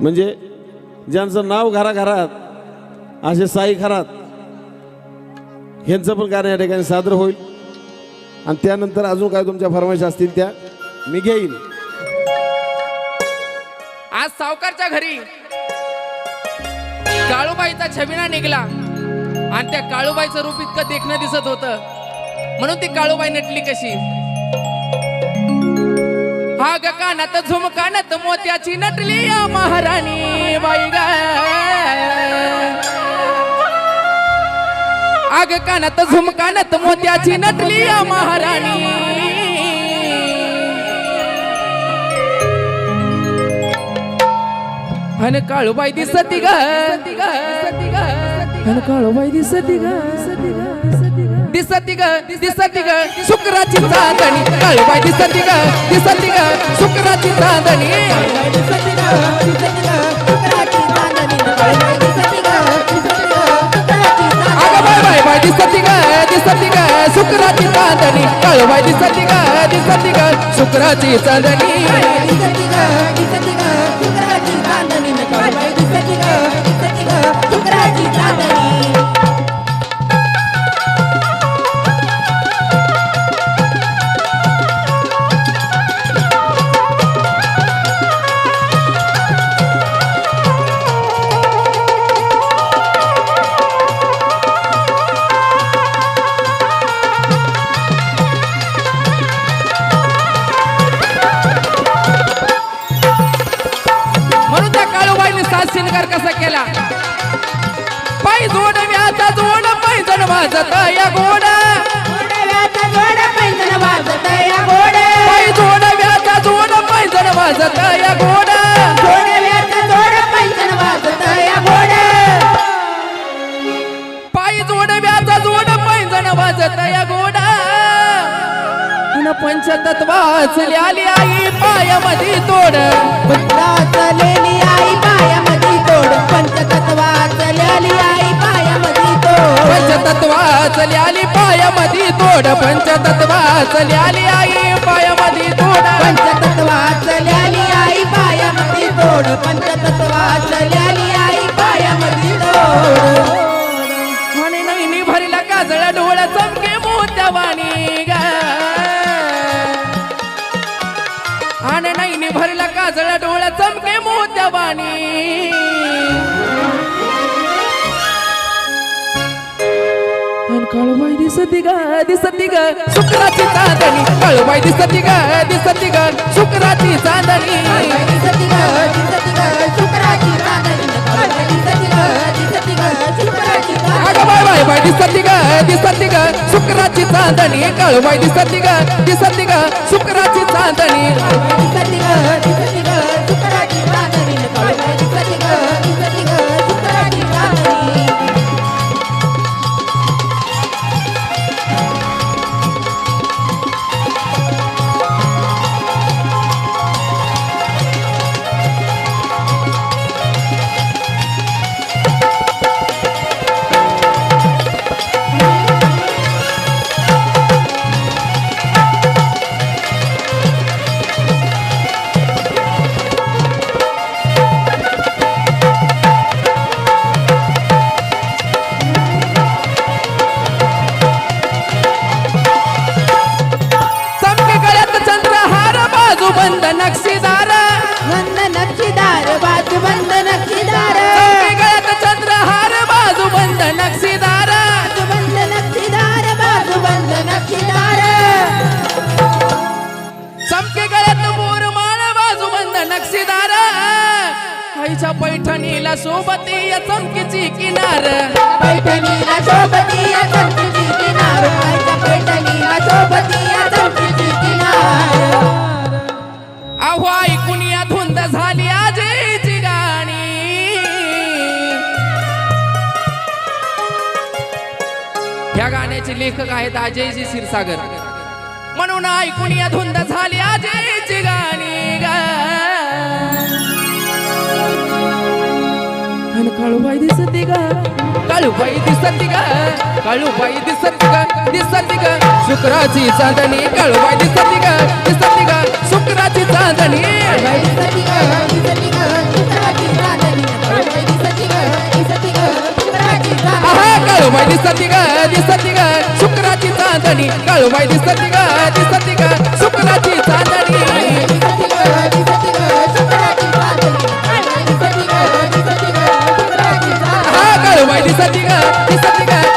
म्हणजे ज्यांचं नाव घराघरात असे साई घरात ह्यांचं पण गाणं या ठिकाणी सादर होईल. आणि त्यानंतर अजून काय तुमच्या फरमाईश असतील त्या मी घेईन. आज सावकारच्या घरी काळूबाईचा छबिना निघला. आणि त्या काळूबाईचं रूप इतकं देखणं दिसत होतं. म्हणून ती काळूबाई नटली कशी? हा कानात झुमकानात मोत्याची नटली या महाराणी बाई आग कानात झुमकानात मोत्याची नटली या महाराणी. हन काळूबाई दिसती ग. अन काळूबाई दिसती ग. दिसती ग दिसती ग शुक्राची चांदणी. काळूबाई दिसती ग दिसती ग शुक्राची चांदणी. अग बाय बाय बाय दिसती ग दिसती ग शुक्राची चांदणी. काळूबाई दिसती ग दिसती ग शुक्राची चांदणी. काळूबाईने कसा केला? पाय जोड व्याचा जोड पैजण वाजत या गोड. पाय जोड व्याचा जोड पैजण वाजत या गोड. पाय जोड व्याचा जोड पैजण वाजत या पंचतत्वाच आई पायामध्ये तोड. तोड पंचतत्वाच आली आई पायामध्ये तोड. पंचतत्वाचल्याली आई पायामध्ये तोड. पंचतत्वाचल्याली आई पायामध्ये तोड. आणि नाही भरला काजळा डोळा चमके मोत्यावाणी ग. आणि नाही भरला काजळा डोळा चमके मोत्यावाणी आणि दिसती ग दिसती ग शुक्राची चांदणी. काळूबाई दिसती ग दिसती ग शुक्राची चांदणी. दिसती ग दिसती ग शुक्राची चांदणी. दिसती ग दिसती ग शुक्राची चांदणी. काळूबाई दिसती ग दिसती ग शुक्राची चांदणी. दिसती ग दिसती ग पैठणीला सोबती या चमकीची किनार. पैठणीला शोभती या चमकीची किनार. पैठणीला शोभती या चमकीची किनार. अहो ऐकून या धुंद झाली आजीची गाणी. ह्या गाण्याचे लेखक आहेत अजयजी क्षीरसागर. म्हणून ऐकून या धुंद झाली आजीची दिसती ग काळूबाई दिसती ग काळूबाई दिसती ग दिसती ग शुक्राची चांदणी. काळूबाई दिसती ग दिसती ग शुक्राची चांदणी. काळूबाई दिसती ग दिसती ग शुक्राची चांदणी. काळूबाई दिसती ग दिसती ग शुक्राची चांदणी. दिसती ग दिसती ग